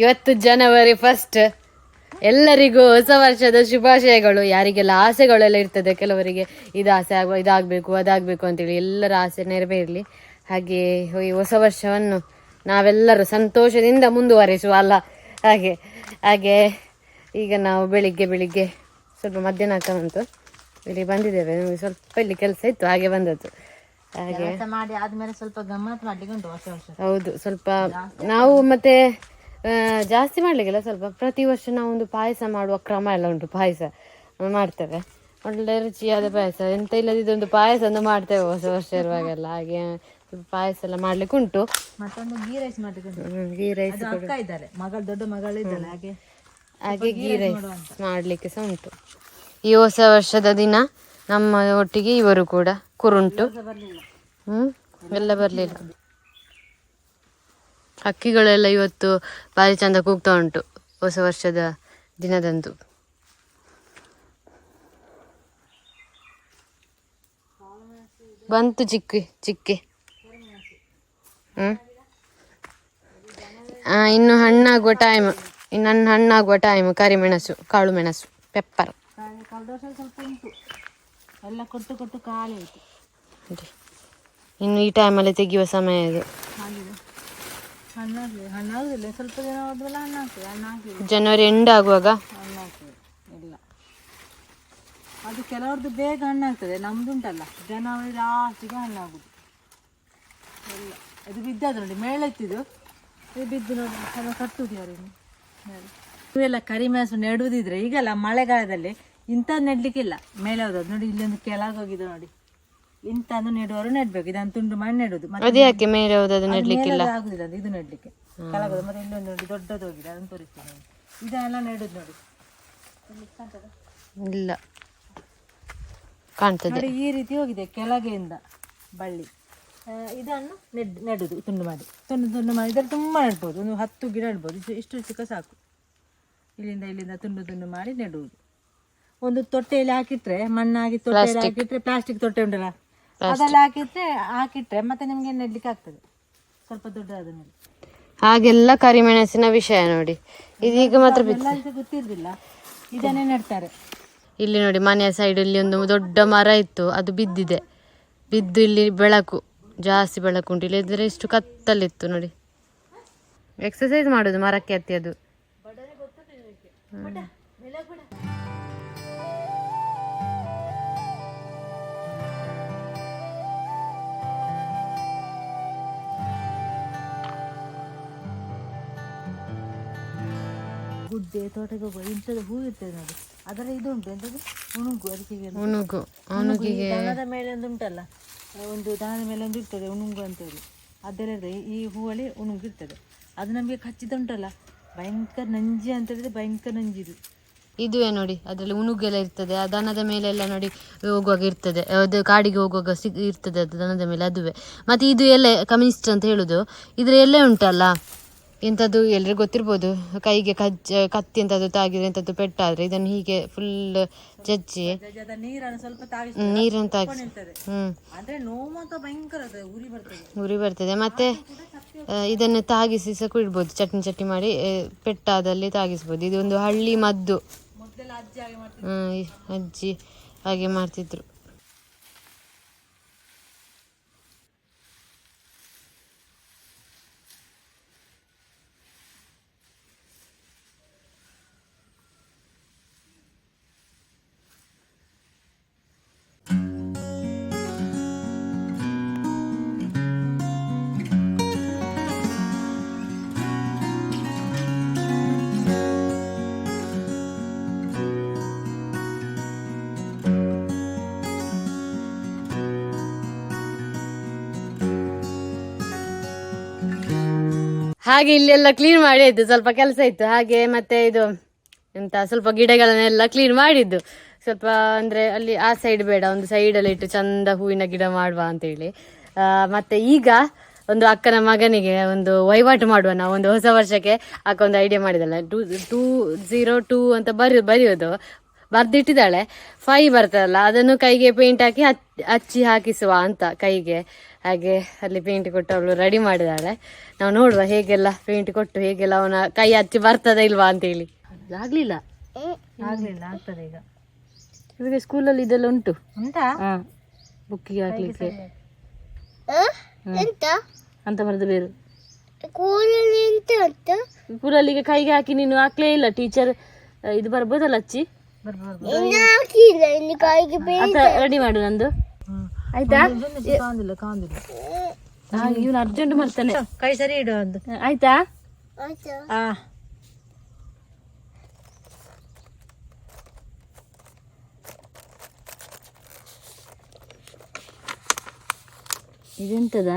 ಇವತ್ತು ಜನವರಿ ಫಸ್ಟ್ ಎಲ್ಲರಿಗೂ ಹೊಸ ವರ್ಷದ ಶುಭಾಶಯಗಳು. ಯಾರಿಗೆಲ್ಲ ಆಸೆಗಳೆಲ್ಲ ಇರ್ತದೆ ಕೆಲವರಿಗೆ ಇದು ಆಸೆ ಆಗುವ ಇದಾಗಬೇಕು ಅದಾಗಬೇಕು ಅಂತೇಳಿ ಎಲ್ಲರ ಆಸೆ ನೆರವೇರಲಿ. ಹಾಗೆ ಈ ಹೊಸ ವರ್ಷವನ್ನು ನಾವೆಲ್ಲರೂ ಸಂತೋಷದಿಂದ ಮುಂದುವರಿಸುವ ಅಲ್ಲ? ಹಾಗೆ ಹಾಗೆ ಈಗ ನಾವು ಬೆಳಿಗ್ಗೆ ಬೆಳಿಗ್ಗೆ ಸ್ವಲ್ಪ ಮಧ್ಯಾಹ್ನ ಆಗ್ತಾ ಬಂತು. ಇಲ್ಲಿ ಬಂದಿದ್ದೇವೆ. ನಮಗೆ ಸ್ವಲ್ಪ ಇಲ್ಲಿ ಕೆಲಸ ಇತ್ತು ಹಾಗೆ ಬಂದದ್ದು. ಹಾಗೆ ಮಾಡಿ ಆದ್ಮೇಲೆ ಸ್ವಲ್ಪ ಗಮ್ಮತ್ ಮಾಡ್ಲಿಕ್ಕೆ ಉಂಟು ಹೊಸ ವರ್ಷ. ಹೌದು ಸ್ವಲ್ಪ ನಾವು ಮತ್ತೆ ಜಾಸ್ತಿ ಮಾಡಲಿಕ್ಕಿಲ್ಲ ಸ್ವಲ್ಪ. ಪ್ರತಿ ವರ್ಷ ನಾವು ಒಂದು ಪಾಯಸ ಮಾಡುವ ಕ್ರಮ ಎಲ್ಲ ಉಂಟು ಪಾಯಸ ಮಾಡ್ತೇವೆ. ಒಳ್ಳೆ ರುಚಿಯಾದ ಪಾಯಸ. ಎಂತ ಇಲ್ಲದಿದ್ದೊಂದು ಪಾಯಸ ಒಂದು ಮಾಡ್ತೇವೆ ಹೊಸ ವರ್ಷ ಇರುವಾಗೆಲ್ಲ. ಹಾಗೆ ಪಾಯಸ ಎಲ್ಲ ಮಾಡ್ಲಿಕ್ಕೆ ಉಂಟು. ಮತ್ತೊಂದು ಗೀ ರೈಸ್ ಮಾಡ್ಲಿಕ್ಕೆ ಗೀ ರೈಸ್ ಅಕ್ಕ ಇದ್ದಾರೆ. ಮಗಳು ದೊಡ್ಡ ಮಗಳು ಇದ್ದಾಳೆ. ಹಾಗೆ ಹಾಗೆ ಗೀ ರೈಸ್ ಮಾಡ್ಲಿಕ್ಕೆ ಸಹ ಉಂಟು. ಈ ಹೊಸ ವರ್ಷದ ದಿನ ನಮ್ಮ ಒಟ್ಟಿಗೆ ಇವರು ಕೂಡ ಕುರುಂಟು. ಹ್ಮ್ ಎಲ್ಲ ಬರ್ಲಿಲ್ಲ. ಹಕ್ಕಿಗಳೆಲ್ಲ ಇವತ್ತು ಭಾರಿ ಚಂದ ಕೂಗ್ತಾ ಉಂಟು ಹೊಸ ವರ್ಷದ ದಿನದಂದು. ಬಂತು ಚಿಕ್ಕಿ ಚಿಕ್ಕಿ. ಹ್ಮ್? ಆ, ಇನ್ನು ಹಣ್ಣಾಗುವ ಟೈಮ್ ಇನ್ನು ಹಣ್ಣು ಹಣ್ಣಾಗುವ ಟೈಮ್ ಕರಿಮೆಣಸು ಕಾಳು ಮೆಣಸು ಪೆಪ್ಪರ್ ಎಲ್ಲ ಕೊಟ್ಟು ಕೊಟ್ಟು ಇನ್ನು ಈ ಟೈಮಲ್ಲಿ ತೆಗೆಯುವ ಸಮಯ ಇದು. ಹಣ್ಣಾಗ್ತದೆ ಹಣ್ಣಾಗುದಿಲ್ಲ. ಸ್ವಲ್ಪ ದಿನ ಹೋದ್ಮೇಲೆ ಹಣ್ಣು ಆಗ್ತದೆ ಜನವರಿ ಎಂಡ್ ಆಗುವಾಗ? ಹಣ್ಣು ಆಗ್ತದೆ ಇಲ್ಲ. ಅದು ಕೆಲವ್ರದ್ದು ಬೇಗ ಹಣ್ಣಾಗ್ತದೆ ನಮ್ದು ಉಂಟಲ್ಲ ಜನವರಿ ಲಾಸ್ಟಿಗೆ ಹಣ್ಣಾಗುದು. ಎಲ್ಲ. ಇದು ಬಿದ್ದದ್ದು ನೋಡಿ ಮೇಳೆತ್ತಿದ್ದು ಇದು ಬಿದ್ದು ನೋಡಿ ಅದನ್ನು ಕಟ್ಟುದು ಯಾರು ಇನ್ನು? ಮೇಲೆ ಇವೆಲ್ಲ ಕರಿಮೆಣಸು ನೆಡುವುದಿದ್ರೆ ಈಗಲ್ಲ ಮಳೆಗಾಲದಲ್ಲಿ ಇಂಥದ್ದು ನೆಡ್ಲಿಕ್ಕಿಲ್ಲ. ಮೇಲೆ ಹೋದದ್ದು ನೋಡಿ ಇಲ್ಲೊಂದು ಕೆಳಗೆ ಹೋಗಿದೆ ನೋಡಿ. ಇಂಥದ್ದು ನೆಡುವರು ನೆಡ್ಬೇಕು. ಇದನ್ನು ತುಂಡು ಮಾಡಿ ನೆಡುದು ಮತ್ತೆ ಅದು ಯಾಕೆ ಮೇಲೆ ಅದು ನೆಡ್ಲಿಕ್ಕಿಲ್ಲ? ಆಗುದಿಲ್ಲ. ಅದು ಇದು ನೆಡ್ಲಿಕ್ಕೆ. ಕಲಗದು. ಮತ್ತೆ ಇಲ್ಲೊಂದು ನೋಡಿ ದೊಡ್ಡದು ಹೋಗಿದೆ. ಅದನ್ನು ತೋರಿಸ್ತೀನಿ. ಇದನ್ನೆಲ್ಲ ನೆಡುದು ನೋಡಿ. ಇಲ್ಲ ಕಾಣ್ತದೆ? ಈ ರೀತಿ ಹೋಗಿದೆ ಕೆಳಗೆಯಿಂದ ಬಳ್ಳಿ. ಇದನ್ನು ನೆಡ್ ನೆಡುದು ತುಂಡು ಮಾಡಿ. ತುಂಡು ತುಂಡು ಮಾಡಿ. ಇದರಲ್ಲಿ ತುಂಬ ನೆಡ್ಬೋದು. ಒಂದು ಹತ್ತು ಗಿಡ ನೆಡ್ಬೋದು. ಇಷ್ಟು ಇಷ್ಟು ಚಿಕ್ಕ ಸಾಕು. ಇಲ್ಲಿಂದ ಇಲ್ಲಿಂದ ತುಂಡು ತುಂಡು ಮಾಡಿ ನೆಡುವುದು. ಒಂದು ತೊಟ್ಟೆಯಲ್ಲಿ ಹಾಕಿಟ್ರೆ ಮಣ್ಣಾಗಿ ತೊಟ್ಟೆಯಲ್ಲಿ ಹಾಕಿಟ್ರೆ ಪ್ಲಾಸ್ಟಿಕ್ ತೊಟ್ಟೆ ಉಂಟಲ್ಲ? ಅದೆಲ್ಲ ಹಾಕಿದ್ರೆ ಹಾಕಿಟ್ರೆ ಮತ್ತೆ ನಿಮ್ಗೆ ನೆಡ್ಲಿಕ್ಕೆ ಆಗ್ತದೆ. ಸ್ವಲ್ಪ ದೊಡ್ಡದಾದ ಮೇಲೆ. ಹಾಗೆಲ್ಲ ಕರಿಮೆಣಸಿನ ವಿಷಯ ನೋಡಿ. ಇದೀಗ ಮಾತ್ರ ಬಿತ್ತು ಎಲ್ಲ ಇದು ಇದನ್ನೇ ನೆಡ್ತಾರೆ. ಇಲ್ಲಿ ನೋಡಿ ಮನೆಯ ಸೈಡ್ ಇಲ್ಲಿ ಒಂದು ದೊಡ್ಡ ಮರ ಇತ್ತು. ಅದು ಬಿದ್ದಿದೆ. ಬಿದ್ದು ಇಲ್ಲಿ ಬೆಳಕು ಜಾಸ್ತಿ ಬೆಳಕು ಉಂಟು. ಇಲ್ಲದಿದ್ರೆ ಇಷ್ಟು ಕತ್ತಲಿತ್ತು ನೋಡಿ. ಎಕ್ಸಸೈಸ್ ಮಾಡೋದು ಮರಕ್ಕೆ ಹತ್ತಿ ಅದು ಗುಡ್ಡೆ ಹೋಗುವ ಇಂಥದ್ದು ಹೂ ಇರ್ತದೆ ನೋಡಿ. ಅದರ ಇದು ಉಂಟು ಎಂಥದ್ದು ಉಣುಗು ಅದಕ್ಕೆ ಉಣುಗು ದನದ ಮೇಲೆ ಒಂದು ಉಂಟಲ್ಲ ಒಂದು ದನದ ಮೇಲೆ ಒಂದು ಇರ್ತದೆ ಉಣುಗು ಅಂತೇಳಿ. ಅದೆಲ್ಲ ಇರ್ತದೆ ಈ ಹೂವಲ್ಲಿ ಉಣುಗು ಇರ್ತದೆ. ಅದು ನಮಗೆ ಕಚ್ಚಿದ ಉಂಟಲ್ಲ ಭಯಂಕರ ನಂಜಿ ಅಂತ ಹೇಳಿದ್ರೆ ಭಯಂಕರ ನಂಜಿದು. ಇದುವೇ ನೋಡಿ ಅದರಲ್ಲಿ ಉಣುಗೆಲ್ಲ ಇರ್ತದೆ ಆ ದನದ ಮೇಲೆಲ್ಲ ನೋಡಿ ಹೋಗುವಾಗ ಇರ್ತದೆ ಅದು ಕಾಡಿಗೆ ಹೋಗುವಾಗ ಸಿಗ್ ಇರ್ತದೆ ಅದು ದನದ ಮೇಲೆ ಅದುವೇ. ಮತ್ತು ಇದು ಎಲ್ಲ ಕಮ್ಯುನಿಸ್ಟ್ ಅಂತ ಹೇಳುದು ಇದ್ರೆ ಎಲೆ ಉಂಟಲ್ಲ? ಎಂಥದ್ದು ಎಲ್ರಿಗೂ ಗೊತ್ತಿರ್ಬೋದು. ಕೈಗೆ ಕಜ್ಜ ಕತ್ತಿ ಎಂಥದ್ದು ತಾಗಿದ್ರೆ ಎಂಥದ್ದು ಪೆಟ್ಟಾದ್ರೆ ಇದನ್ನು ಹೀಗೆ ಫುಲ್ ಜಜ್ಜಿ. ನೀರನ್ನು ಸ್ವಲ್ಪ ತಾಗಿಸಿ ನೀರನ್ನು ತಾಗಿ ನಿಲ್ತದೆ ಹ್ಮ್. ಉರಿ ಬರ್ತದೆ. ಉರಿ ಬರ್ತದೆ. ಮತ್ತೆ ಇದನ್ನು ತಾಗಿಸಿ ಸಹ ಕುಡಿಡ್ಬೋದು ಚಟ್ನಿ ಚಟ್ನಿ ಮಾಡಿ ಪೆಟ್ಟಾದಲ್ಲಿ ತಾಗಿಸ್ಬೋದು. ಇದು ಒಂದು ಹಳ್ಳಿ ಮದ್ದು. ಹ್ಮ್, ಅಜ್ಜಿ ಹಾಗೆ ಮಾಡ್ತಿದ್ರು. ಹಾಗೆ ಇಲ್ಲೆಲ್ಲ ಕ್ಲೀನ್ ಮಾಡಿದ್ದು ಸ್ವಲ್ಪ ಕೆಲಸ ಇತ್ತು. ಹಾಗೆ ಮತ್ತೆ ಇದು, ಎಂತ, ಸ್ವಲ್ಪ ಗಿಡಗಳನ್ನೆಲ್ಲ ಕ್ಲೀನ್ ಮಾಡಿದ್ದು. ಸ್ವಲ್ಪ ಅಂದ್ರೆ ಅಲ್ಲಿ ಆ ಸೈಡ್ ಬೇಡ, ಒಂದು ಸೈಡಲ್ಲಿ ಇಟ್ಟು ಚಂದ ಹೂವಿನ ಗಿಡ ಮಾಡುವ ಅಂತೇಳಿ ಮತ್ತೆ ಈಗ ಒಂದು ಅಕ್ಕನ ಮಗನಿಗೆ ಒಂದು ವಹಿವಾಟು ಮಾಡುವ ನಾವು, ಒಂದು ಹೊಸ ವರ್ಷಕ್ಕೆ ಅಕ್ಕ ಒಂದು ಐಡಿಯಾ ಮಾಡಿದಲ್ಲ. ಟೂ ಟೂ ಝೀರೋ ಟೂ ಅಂತ ಬರಿ, ಬರೆಯೋದು. ಬರ್ದಿಟ್ಟಿದ್ದಾಳೆ. ಫೈ ಬರ್ತದಲ್ಲ, ಅದನ್ನು ಕೈಗೆ ಪೇಂಟ್ ಹಾಕಿ ಹಚ್- ಹಚ್ಚಿ ಹಾಕಿಸುವ ಅಂತ ಕೈಗೆ. ಹಾಗೆ ಅಲ್ಲಿ ಪೇಂಟ್ ಕೊಟ್ಟು ಅವಳು ರೆಡಿ ಮಾಡಿದಾಳೆ. ನಾವು ನೋಡುವ ಹೇಗೆಲ್ಲ ಪೇಂಟ್ ಕೊಟ್ಟು ಹೇಗೆಲ್ಲ ಅವನ ಕೈ ಹಚ್ಚಿ ಬರ್ತದ ಇಲ್ವಾ ಅಂತೇಳಿ. ಆಗ್ಲಿಲ್ಲ. ಆಗ್ಲಿಲ್ಲ ಆಗ್ತದೆ ಈಗ. ಇವಾಗ ಸ್ಕೂಲಲ್ಲಿ ಇದೆಲ್ಲ ಉಂಟು? ಬುಕ್ಕಿಗೆ ಹಾಕ್ಲಿಕ್ಕೆ. ಎಂತ? ಅಂತ ಬರೆದು ಬೇರು. ಸ್ಕೂಲಲ್ಲಿ ಈಗ ಕೈಗೆ ಹಾಕಿ ನೀನು ಹಾಕ್ಲೇ ಇಲ್ಲ ಟೀಚರ್ ಇದು ಬರ್ಬೋದಲ್ಲ ಅಚ್ಚಿ? ರೆಡಿ ಮಾಡು ನಂದು. ಆಯ್ತಾ? ಕಾಂದಿಲ್ಲ ಕಾಂದಿಲ್ಲ ಇವನು ಅರ್ಜೆಂಟ್ ಮಾಡ್ತಾನೆ. ಕೈ ಸರಿ ಇಡು ಅದು. ಆಯ್ತಾ? ಆಯ್ತಾ. ಆ. ಇದೆಂತದ?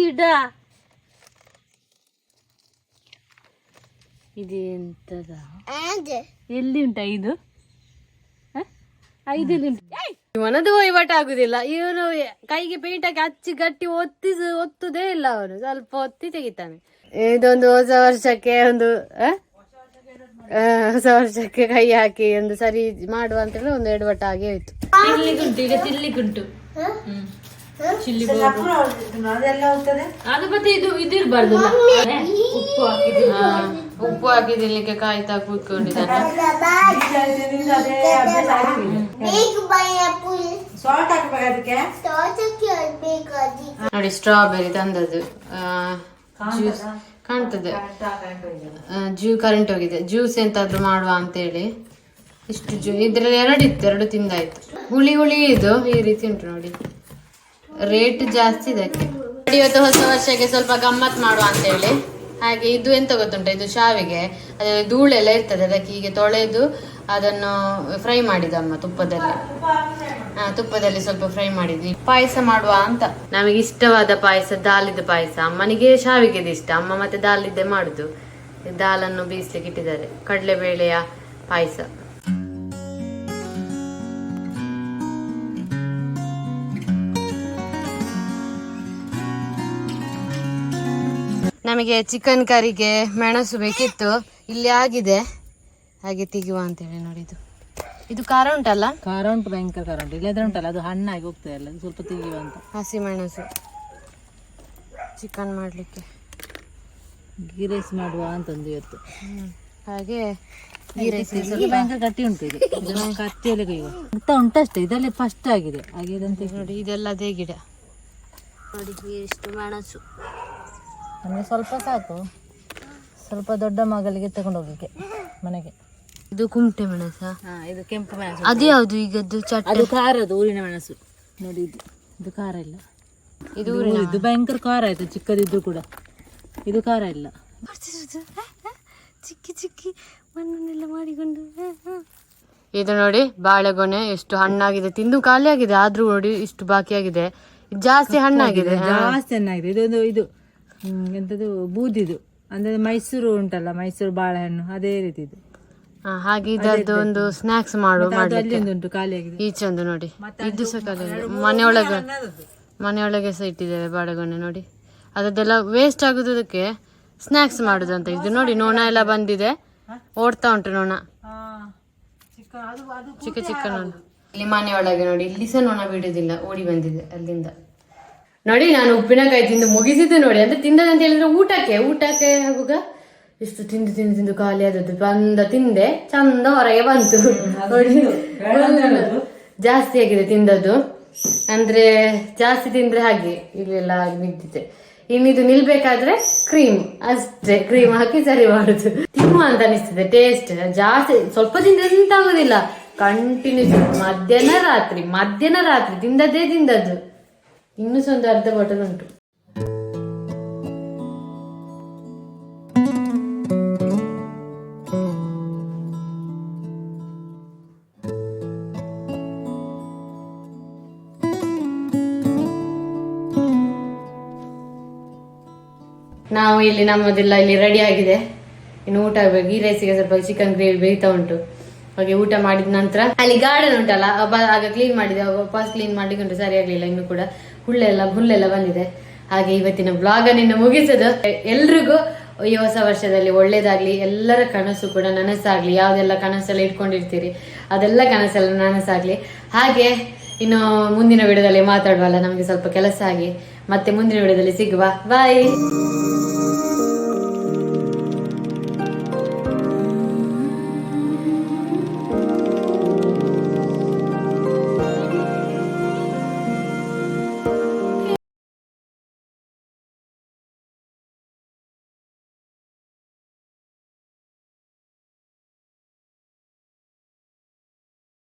ಇಡ. ಇದೆಂತದ ಎಂತದ? ಎಲ್ಲಿ ಉಂಟ ಇದು? ಐದಲ್ಲಿ ಉಂಟು? ಇವನದು ವಹಿವಾಟ ಆಗುದಿಲ್ಲ. ಇವನು ಕೈಗೆ ಪೇಂಟ್ ಹಾಕಿ ಹಚ್ಚಿ ಗಟ್ಟಿ ಒತ್ತಿ ಒತ್ತುದೇ ಇಲ್ಲ ಅವನು. ಸ್ವಲ್ಪ ಒತ್ತಿ ತೆಗಿತಾನೆ. ಇದೊಂದು ಹೊಸ ವರ್ಷಕ್ಕೆ ಒಂದು ಹೊಸ ವರ್ಷಕ್ಕೆ ಕೈ ಹಾಕಿ ಒಂದು ಸರಿ ಮಾಡುವ ಅಂತ ಹೇಳಿ ಒಂದು ಎಡವಟ್ಟ ಆಗಿ ಹೋಯ್ತು. ತಿನ್ಲಿಕ್ಕುಂಟು ಈಗ ಅದು ಮತ್ತೆ ಇದು ಇದಿರ್ಬಾರ್ದು ಉಪ್ಪು ಹಾಕಿದ್ದು ಉಪ್ಪು ಹಾಕಿದಿಲ್ಲಿಕ್ಕೆ ಕಾಯ್ತಾ ಕೂತ್ಕೊಂಡಿದ್ದಾನೆ. ನೋಡಿ ಸ್ಟ್ರಾಬೆರಿ ತಂದದ್ದು. ಜ್ಯೂಸ್ ಕಾಣ್ತದೆ? ಜ್ಯೂ ಕರೆಂಟ್ ಹೋಗಿದೆ. ಜ್ಯೂಸ್ ಎಂತಾದ್ರೂ ಮಾಡುವ ಅಂತೇಳಿ. ಇಷ್ಟು ಜ್ಯೂ ಇದ್ರಲ್ಲಿ ಎರಡು ಇತ್ತು ಎರಡು ತಿಂದಾಯ್ತು. ಹುಳಿ ಹುಳಿ ಇದು ಈ ರೀತಿ ಉಂಟು ನೋಡಿ. ರೇಟ್ ಜಾಸ್ತಿ ಇದಕ್ಕೆ. ಇವತ್ತು ಹೊಸ ವರ್ಷಕ್ಕೆ ಸ್ವಲ್ಪ ಗಮ್ಮತ್ ಮಾಡುವ ಅಂತೇಳಿ. ಹಾಗೆ ಇದು ಎಂತ ಗೊತ್ತುಂಟ? ಇದು ಶಾವಿಗೆ. ಅದೇ ಧೂಳೆಲ್ಲ ಇರ್ತದೆ, ಅದಕ್ಕೆ ಹೀಗೆ ತೊಳೆದು ಅದನ್ನು ಫ್ರೈ ಮಾಡಿದಮ್ಮ ತುಪ್ಪದಲ್ಲಿ. ಹಾ, ತುಪ್ಪದಲ್ಲಿ ಸ್ವಲ್ಪ ಫ್ರೈ ಮಾಡಿದ್ವಿ. ಪಾಯಸ ಮಾಡುವ ಅಂತ. ನಮಗೆ ಇಷ್ಟವಾದ ಪಾಯಸ, ದಾಲಿದ ಪಾಯಸ. ಅಮ್ಮನಿಗೆ ಶಾವಿಗೆದು ಇಷ್ಟ. ಅಮ್ಮ ಮತ್ತೆ ದಾಲಿದ್ದೆ ಮಾಡುದು. ದಾಲನ್ನು ಬೀಸಲಿಕ್ಕೆ ಇಟ್ಟಿದ್ದಾರೆ. ಕಡಲೆಬೇಳೆಯ ಪಾಯಸ. ನಮಗೆ ಚಿಕನ್ ಕರಿಗೆ ಮೆಣಸು ಬೇಕಿತ್ತು. ಇಲ್ಲಿ ಆಗಿದೆ. ಹಾಗೆ ತೆಗೆಯುವ ಅಂತೇಳಿ ನೋಡಿದ್ದು ಇದು. ಖಾರ ಉಂಟಲ್ಲ? ಖಾರ ಉಂಟು ಭಯಂಕರ ಖಾರ ಉಂಟು. ಇಲ್ಲದ್ರೆ ಉಂಟಲ್ಲ ಅದು ಹಣ್ಣಾಗಿ ಹೋಗ್ತದೆ ಅಲ್ಲ ಅದು ಸ್ವಲ್ಪ ತೆಗಿಯುವ ಅಂತ. ಹಸಿ ಮೆಣಸು. ಚಿಕನ್ ಮಾಡಲಿಕ್ಕೆ. ಗೀ ರೈಸ್ ಮಾಡುವ ಅಂತಂದು ಇವತ್ತು. ಹಾಗೆ ಗೀ ರೈಸ್ ಭಯಂಕರ ಗಟ್ಟಿ ಉಂಟು ಇದು. ಇದನ್ನ ಕತ್ತಿಯಲ್ಲಿ ಕೈಯುವ ಉಂಟ ಉಂಟಷ್ಟೇ ಇದರಲ್ಲಿ ಫಸ್ಟ್ ಆಗಿದೆ. ಹಾಗೆ ಅಂತ ನೋಡಿ ಇದೆಲ್ಲ ಅದೇ ಗಿಡ ನೋಡಿ ಎಷ್ಟು ಮೆಣಸು. ನಮಗೆ ಸ್ವಲ್ಪ ಸಾಕು. ಸ್ವಲ್ಪ ದೊಡ್ಡ ಮಗಳಿಗೆ ತಗೊಂಡು ಹೋಗ್ಲಿಕ್ಕೆ ಮನೆಗೆ. ಇದು ಕುಮಟೆ ಮೆಣಸ. ಹಾ ಇದು ಕೆಂಪು ಮೆಣಸು. ಅದು ಯಾವುದು ಈಗದ್ದು ಚಟ್ ಅದು ಖಾರದು ಊರಿನ ಮೆಣಸು. ನೋಡಿ ಇದು. ಇದು ಖಾರ ಇಲ್ಲ. ಇದು ಇದು ಇದು ಭಯಂಕರ ಖಾರ ಆಯ್ತು ಚಿಕ್ಕದಿದ್ದು ಕೂಡ. ಇದು ಖಾರ ಇಲ್ಲ. ಚಿಕ್ಕಿ ಚಿಕ್ಕಿ. ಮಣ್ಣನ್ನೆಲ್ಲ ಮಾಡಿಕೊಂಡು ಇದು ನೋಡಿ ಬಾಳೆಗೊನೆ ಎಷ್ಟು ಹಣ್ಣಾಗಿದೆ. ತಿಂದು ಖಾಲಿ ಆಗಿದೆ ಆದ್ರೂ ನೋಡಿ ಇಷ್ಟು ಬಾಕಿ ಆಗಿದೆ ಜಾಸ್ತಿ ಹಣ್ಣಾಗಿದೆ ಜಾಸ್ತಿ ಹಣ್ಣಾಗಿದೆ. ಇದೊಂದು ಇದು ಎಂತದು ಬೂದಿದು. ಅಂದ್ರೆ ಮೈಸೂರು ಉಂಟಲ್ಲ ಮೈಸೂರು ಬಾಳೆಹಣ್ಣು ಅದೇ ರೀತಿ ಇದು ಹಾಗೆ ಇದರದ್ದು ಒಂದು ಸ್ನಾಕ್ಸ್ ಮಾಡು ಉಂಟು ಖಾಲಿಯಾಗಿದೆ ಈಚೆ ಒಂದು ನೋಡಿ. ಇದು ಸಹ ಖಾಲಿ ಮನೆಯೊಳಗೆ ಮನೆಯೊಳಗೆ ಸಹ ಇಟ್ಟಿದ್ದೇವೆ ಬಾಳೆಗೊನೆ ನೋಡಿ. ಅದದ್ದೆಲ್ಲ ವೇಸ್ಟ್ ಆಗುದಕ್ಕೆ ಸ್ನಾಕ್ಸ್ ಮಾಡುದು ಅಂತ ಇದು ನೋಡಿ ನೋಣ ಎಲ್ಲ ಬಂದಿದೆ. ಓಡ್ತಾ ಉಂಟು ನೋಣ. ಚಿಕ್ಕ ಚಿಕ್ಕ ನೋಣ. ಇಲ್ಲಿ ಮನೆಯೊಳಗೆ ನೋಡಿ ಇಲ್ಲಿ ಸಹ ನೋಣ ಬಿಡುದಿಲ್ಲ ಓಡಿ ಬಂದಿದೆ ಅಲ್ಲಿಂದ. ನೋಡಿ ನಾನು ಉಪ್ಪಿನಕಾಯಿ ತಿಂದು ಮುಗಿಸಿದ್ದು ನೋಡಿ. ಅಂದ್ರೆ ತಿಂದದಂತ ಹೇಳಿದ್ರೆ ಊಟಕ್ಕೆ ಊಟಕ್ಕೆ ಆಗುವಾಗ ಇಷ್ಟು ತಿಂದು ತಿಂದು ತಿಂದು ಖಾಲಿ ಆದದ್ದು. ಬಂದ ತಿಂದೆ ಚಂದ ಹೊರಗೆ ಬಂತು. ಜಾಸ್ತಿ ಆಗಿದೆ ತಿಂದದ್ದು. ಅಂದ್ರೆ ಜಾಸ್ತಿ ತಿಂದ್ರೆ ಹಾಗೆ ಇಲ್ಲೆಲ್ಲ ನಿಂತಿದೆ. ಇನ್ನಿದು ನಿಲ್ಬೇಕಾದ್ರೆ ಕ್ರೀಮ್ ಅಷ್ಟೇ ಕ್ರೀಮ್ ಹಾಕಿ ಸರಿ ಮಾಡುದು. ತಿನ್ನುವ ಅಂತ ಅನಿಸ್ತದೆ ಟೇಸ್ಟ್ ಜಾಸ್ತಿ ಸ್ವಲ್ಪ ತಿಂದ್ರೆ ಎಂತ ಆಗುದಿಲ್ಲ. ಕಂಟಿನ್ಯೂಸ್ ಮಧ್ಯಾಹ್ನ ರಾತ್ರಿ ಮಧ್ಯಾಹ್ನ ರಾತ್ರಿ ತಿಂದದ್ದೇ ತಿಂದದ್ದು. ಇನ್ನೂ ಸಹ ಒಂದು ಅರ್ಧ ಬಾಟಲ್ ಉಂಟು ನಾವು ಇಲ್ಲಿ ನಮ್ಮದೆಲ್ಲ ಇಲ್ಲಿ ರೆಡಿ ಆಗಿದೆ. ಇನ್ನು ಊಟ ಆಗ್ಬೇಕು ಈ ರೈಸಿಗೆ ಸ್ವಲ್ಪ ಚಿಕನ್ ಗ್ರೇವಿ ಬೇಯ್ತಾ ಉಂಟು. ಹಾಗೆ ಊಟ ಮಾಡಿದ ನಂತರ ಅಲ್ಲಿ ಗಾರ್ಡನ್ ಉಂಟಲ್ಲ ಆಗ ಕ್ಲೀನ್ ಮಾಡಿದೆ. ವಾಪಸ್ ಕ್ಲೀನ್ ಮಾಡ್ಲಿಕ್ಕೆ ಸರಿ ಆಗ್ಲಿಲ್ಲ ಇನ್ನು ಕೂಡ. ಹುಲ್ಲೆಲ್ಲ ಹುಲ್ಲೆಲ್ಲ ಬಂದಿದೆ. ಹಾಗೆ ಇವತ್ತಿನ ಬ್ಲಾಗ್ ಅನ್ನು ಮುಗಿಸೋದು. ಎಲ್ರಿಗೂ ಈ ಹೊಸ ವರ್ಷದಲ್ಲಿ ಒಳ್ಳೇದಾಗ್ಲಿ, ಎಲ್ಲರ ಕನಸು ಕೂಡ ನನಸಾಗ್ಲಿ. ಯಾವ್ದೆಲ್ಲ ಕನಸೆಲ್ಲ ಇಟ್ಕೊಂಡಿರ್ತೀರಿ, ಅದೆಲ್ಲ ಕನಸೆಲ್ಲ ನನಸಾಗ್ಲಿ. ಹಾಗೆ ಇನ್ನು ಮುಂದಿನ ವಿಡಿಯೋದಲ್ಲಿ ಮಾತಾಡುವಲ್ಲ, ನಮಗೆ ಸ್ವಲ್ಪ ಕೆಲಸ ಆಗಿ. ಮತ್ತೆ ಮುಂದಿನ ವಿಡಿಯೋದಲ್ಲಿ ಸಿಗುವ. ಬಾಯ್